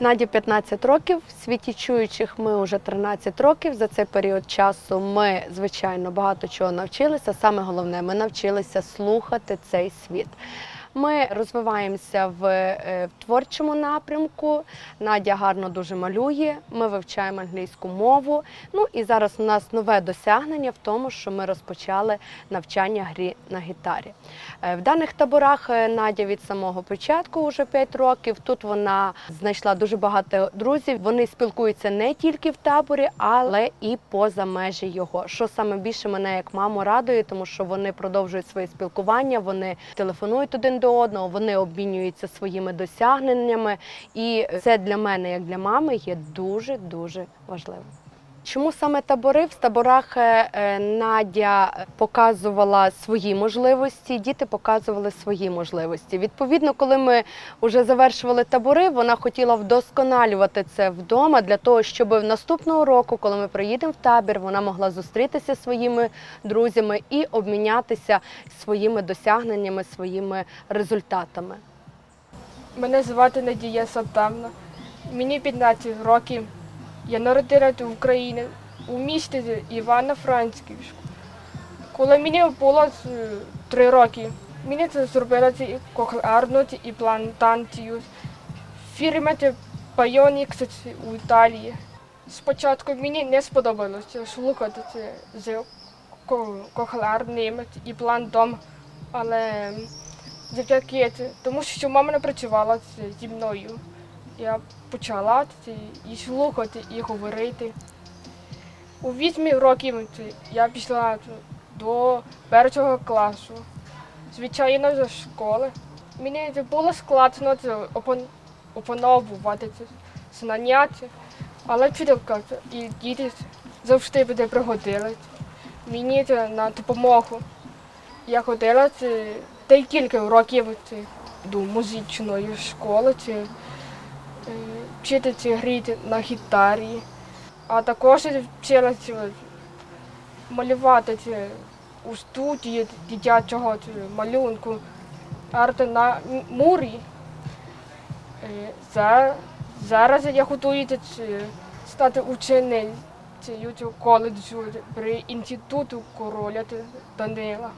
Наді 15 років, світі чуючих ми вже 13 років. За цей період часу ми, звичайно, багато чого навчилися. Саме головне, ми навчилися слухати цей світ. Ми розвиваємося е, в творчому напрямку. Надя гарно дуже малює. Ми вивчаємо англійську мову. Ну і зараз у нас нове досягнення в тому, що ми розпочали навчання грі на гітарі. Е, В даних таборах е, Надя від самого початку вже 5 років. Тут вона знайшла дуже багато друзів. Вони спілкуються не тільки в таборі, але і поза межі його. Що саме більше мене як маму радує, тому що вони продовжують своє спілкування, вони телефонують один до одного, вони обмінюються своїми досягненнями. І це для мене, як для мами, є дуже дуже важливо. Чому саме табори? В таборах е, е, Надя показувала свої можливості, діти показували свої можливості. Відповідно, коли ми вже завершували табори, вона хотіла вдосконалювати це вдома для того, щоб наступного року, коли ми приїдемо в табір, вона могла зустрітися своїми друзями і обмінятися своїми досягненнями, своїми результатами. Мене звати Надія Сатамна. Мені 15 років. Я народилася в Україні у місті Івано-Франківську. Коли мені було е, три роки, мені це зробили цю кохлеарну і плантацію. Фірма Pionex у Італії. Спочатку мені не сподобалося слухати це з ко- кохлеарним і плантом, але завдяки тому що мама не працювала зі мною. Я почала і слухати, і говорити. У вісьмі років я пішла до першого класу. Звичайно, з школи. Мені було складно опановувати знання, але вчителька і діти завжди буде пригодили мені це на допомогу. Я ходила декілька років до музичної школи, е, вчити це грати на гітарі, а також вчилася малювати це у студії дитячого малюнку арт на мурі. Е, за- Зараз я готую стати ученицею коледжу при інституту короля Данила.